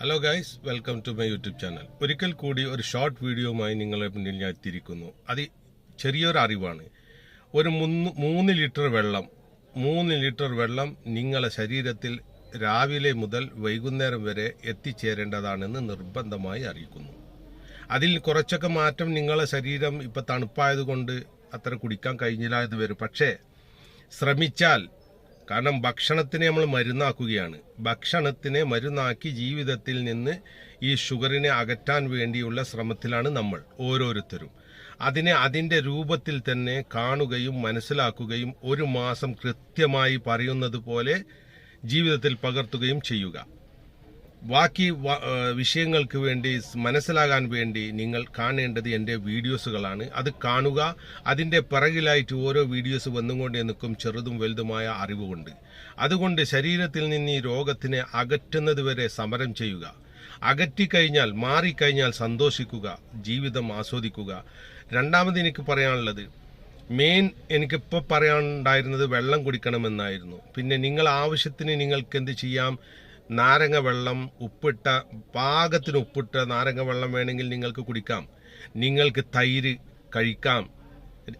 Hello guys welcome to my YouTube channel ഒരിക്കൽ കൂടി ഒരു ഷോർട്ട് വീഡിയോയുമായി നിങ്ങളെ മുന്നിൽ ഞാൻ എത്തിയിരിക്കുന്നു. അത് ചെറിയൊരു അറിവാണ്. ഒരു മുന്ന് മൂന്ന് ലിറ്റർ വെള്ളം മൂന്ന് ലിറ്റർ വെള്ളം നിങ്ങളെ ശരീരത്തിൽ രാവിലെ മുതൽ വൈകുന്നേരം വരെ എത്തിച്ചേരേണ്ടതാണെന്ന് നിർബന്ധമായി അറിയിക്കുന്നു. അതിൽ കുറച്ചൊക്കെ മാറ്റം നിങ്ങളെ ശരീരം ഇപ്പം തണുപ്പായതുകൊണ്ട് അത്ര കുടിക്കാൻ കഴിഞ്ഞില്ല എന്ന് വരും. പക്ഷേ ശ്രമിച്ചാൽ കാരണം ഭക്ഷണത്തിനെ നമ്മൾ മരുന്നാക്കുകയാണ്. ഭക്ഷണത്തിനെ മരുന്നാക്കി ജീവിതത്തിൽ നിന്ന് ഈ ഷുഗറിനെ അകറ്റാൻ വേണ്ടിയുള്ള ശ്രമത്തിലാണ് നമ്മൾ ഓരോരുത്തരും. അതിനെ അതിന്റെ രൂപത്തിൽ തന്നെ കാണുകയും മനസ്സിലാക്കുകയും ഒരു മാസം കൃത്യമായി പറയുന്നത് പോലെ ജീവിതത്തിൽ പകർത്തുകയും ചെയ്യുക. ബാക്കി വിഷയങ്ങൾക്ക് വേണ്ടി മനസ്സിലാകാൻ വേണ്ടി നിങ്ങൾ കാണേണ്ടത് എന്റെ വീഡിയോസുകളാണ്. അത് കാണുക അതിന്റെ പിറകിലായിട്ട് ഓരോ വീഡിയോസ് വന്നുകൊണ്ടേ നിൽക്കും ചെറുതും വലുതുമായ അറിവുകൊണ്ട്. അതുകൊണ്ട് ശരീരത്തിൽ നിന്ന് ഈ രോഗത്തിനെ അകറ്റുന്നത് വരെ സമരം ചെയ്യുക. അകറ്റിക്കഴിഞ്ഞാൽ മാറിക്കഴിഞ്ഞാൽ സന്തോഷിക്കുക ജീവിതം ആസ്വദിക്കുക. രണ്ടാമത് എനിക്ക് പറയാനുള്ളത് മെയിൻ എനിക്കിപ്പോൾ പറയാനുണ്ടായിരുന്നത് വെള്ളം കുടിക്കണമെന്നായിരുന്നു. പിന്നെ നിങ്ങൾ ആവശ്യത്തിന് നിങ്ങൾക്ക് എന്ത് ചെയ്യാം? നാരങ്ങ വെള്ളം ഉപ്പിട്ട പാകത്തിന് ഉപ്പിട്ട നാരങ്ങ വെള്ളം വേണമെങ്കിൽ നിങ്ങൾക്ക് കുടിക്കാം. നിങ്ങൾക്ക് തൈര് കഴിക്കാം.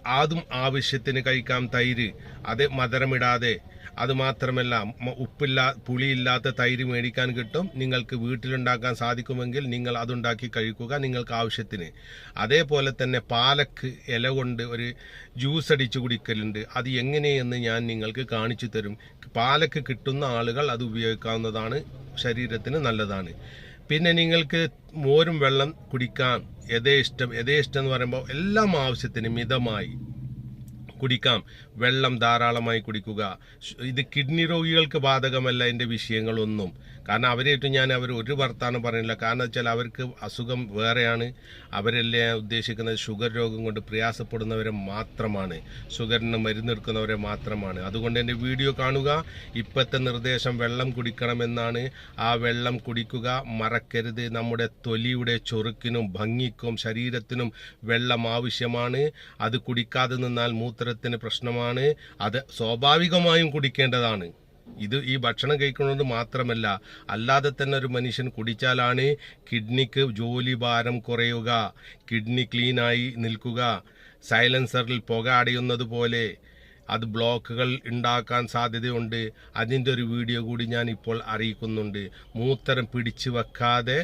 അതും ആവശ്യത്തിന് കഴിക്കാം തൈര്. അത് മധുരമിടാതെ അത് മാത്രമല്ല മ- ഉപ്പില്ല പുളിയില്ലാത്ത തൈര് മേടിക്കാൻ കിട്ടും. നിങ്ങൾക്ക് വീട്ടിലുണ്ടാക്കാൻ സാധിക്കുമെങ്കിൽ നിങ്ങൾ അതുണ്ടാക്കി കഴിക്കുക നിങ്ങൾക്ക് ആവശ്യത്തിന്. അതേപോലെ തന്നെ പാലക്ക് ഇല കൊണ്ട് ഒരു ജ്യൂസ് അടിച്ചു കുടിക്കലുണ്ട്. അത് എങ്ങനെയെന്ന് ഞാൻ നിങ്ങൾക്ക് കാണിച്ചു തരും. പാലക്ക് കിട്ടുന്ന ആളുകൾ അത് ഉപയോഗിക്കാവുന്നതാണ് ശരീരത്തിന് നല്ലതാണ്. പിന്നെ നിങ്ങൾക്ക് മോരും വെള്ളം കുടിക്കാൻ യഥേഷ്ടം യഥേഷ്ടം എന്ന് പറയുമ്പോൾ എല്ലാം ആവശ്യത്തിന് മിതമായി. കുടിക്കാം. വെള്ളം ധാരാളമായി കുടിക്കുക. ഇത് കിഡ്നി രോഗികൾക്ക് ബാധകമല്ല എന്റെ വിഷയങ്ങളൊന്നും. കാരണം അവരായിട്ട് ഞാൻ അവർ ഒരു വർത്താനം പറയുന്നില്ല. കാരണം വെച്ചാൽ അവർക്ക് അസുഖം വേറെയാണ്. അവരെല്ലാം ഉദ്ദേശിക്കുന്നത്? ഷുഗർ രോഗം കൊണ്ട് പ്രയാസപ്പെടുന്നവരെ മാത്രമാണ്. ഷുഗറിന് മരുന്നെടുക്കുന്നവരെ മാത്രമാണ്. അതുകൊണ്ട് എന്റെ വീഡിയോ കാണുക. ഇപ്പോഴത്തെ നിർദ്ദേശം വെള്ളം കുടിക്കണമെന്നാണ്. ആ വെള്ളം കുടിക്കുക മറക്കരുത്. നമ്മുടെ തൊലിയുടെ ചൊറുക്കിനും ഭംഗിക്കും ശരീരത്തിനും വെള്ളം ആവശ്യമാണ്. അത് കുടിക്കാതെ നിന്നാൽ മൂത്രത്തിന് പ്രശ്നമാണ്. അത് സ്വാഭാവികമായും കുടിക്കേണ്ടതാണ്. ഇത് ഈ ഭക്ഷണം കഴിക്കുന്നത് മാത്രമല്ല അല്ലാതെ തന്നെ ഒരു മനുഷ്യൻ കുടിച്ചാലാണ് കിഡ്നിക്ക് ജോലി ഭാരം കുറയുക കിഡ്നി ക്ലീനായി നിൽക്കുക സൈലൻസറിൽ പുക അടയുന്നത് പോലെ അത് ബ്ലോക്കുകൾ ഉണ്ടാക്കാൻ സാധ്യതയുണ്ട്. അതിന്റെ ഒരു വീഡിയോ കൂടി ഞാൻ ഇപ്പോൾ അറിയിക്കുന്നുണ്ട്. മൂത്രം പിടിച്ചു വെക്കാതെ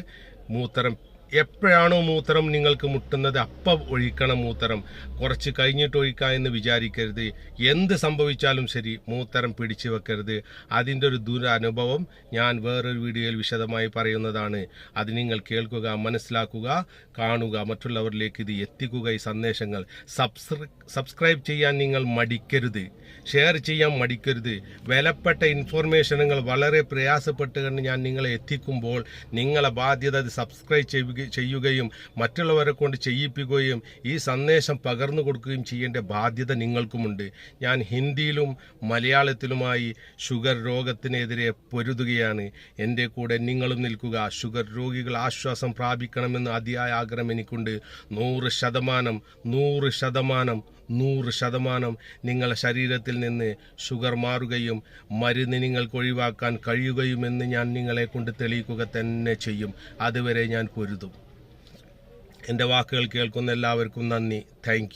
മൂത്രം എപ്പോഴാണോ മൂത്രം നിങ്ങൾക്ക് മുട്ടുന്നത് അപ്പം ഒഴിക്കണം മൂത്രം. കുറച്ച് കഴിഞ്ഞിട്ട് ഒഴിക്കാം എന്ന് വിചാരിക്കരുത്. എന്ത് സംഭവിച്ചാലും ശരി മൂത്രം പിടിച്ചു വെക്കരുത്. അതിന്റെ ഒരു ദുരനുഭവം ഞാൻ വേറൊരു വീഡിയോയിൽ വിശദമായി പറയുന്നതാണ്. അത് നിങ്ങൾ കേൾക്കുക മനസ്സിലാക്കുക കാണുക. മറ്റുള്ളവരിലേക്ക് ഇത് എത്തിക്കുക ഈ സന്ദേശങ്ങൾ. സബ്സ്ക്രൈ സബ്സ്ക്രൈബ് ചെയ്യാൻ നിങ്ങൾ മടിക്കരുത്. ഷെയർ ചെയ്യാൻ മടിക്കരുത്. വിലപ്പെട്ട ഇൻഫോർമേഷനുകൾ വളരെ പ്രയാസപ്പെട്ട് കണ്ട് ഞാൻ നിങ്ങളെ എത്തിക്കുമ്പോൾ നിങ്ങളെ ബാധ്യത സബ്സ്ക്രൈബ് ചെയ്യുക ചെയ്യുകയും മറ്റുള്ളവരെ കൊണ്ട് ചെയ്യിപ്പിക്കുകയും ഈ സന്ദേശം പകർന്നു കൊടുക്കുകയും ചെയ്യേണ്ട ബാധ്യത നിങ്ങൾക്കുമുണ്ട്. ഞാൻ ഹിന്ദിയിലും മലയാളത്തിലുമായി ഷുഗർ രോഗത്തിനെതിരെ പൊരുതുകയാണ്. എന്റെ കൂടെ നിങ്ങളും നിൽക്കുക. ഷുഗർ രോഗികൾ ആശ്വാസം പ്രാപിക്കണമെന്ന് അതിയായ ആഗ്രഹം എനിക്കുണ്ട്. നൂറ് ശതമാനം നൂറ് ശതമാനം നൂറ് ശതമാനം നിങ്ങളുടെ ശരീരത്തിൽ നിന്ന് ഷുഗർ മാറുകയും മരുന്ന് നിങ്ങൾക്ക് ഒഴിവാക്കാൻ കഴിയുകയുമെന്ന് ഞാൻ നിങ്ങളെ കൊണ്ട് തെളിയിക്കുക തന്നെ ചെയ്യും. അതുവരെ ഞാൻ പൊരുതും. എന്റെ വാക്കുകൾ കേൾക്കുന്ന എല്ലാവർക്കും നന്ദി. താങ്ക്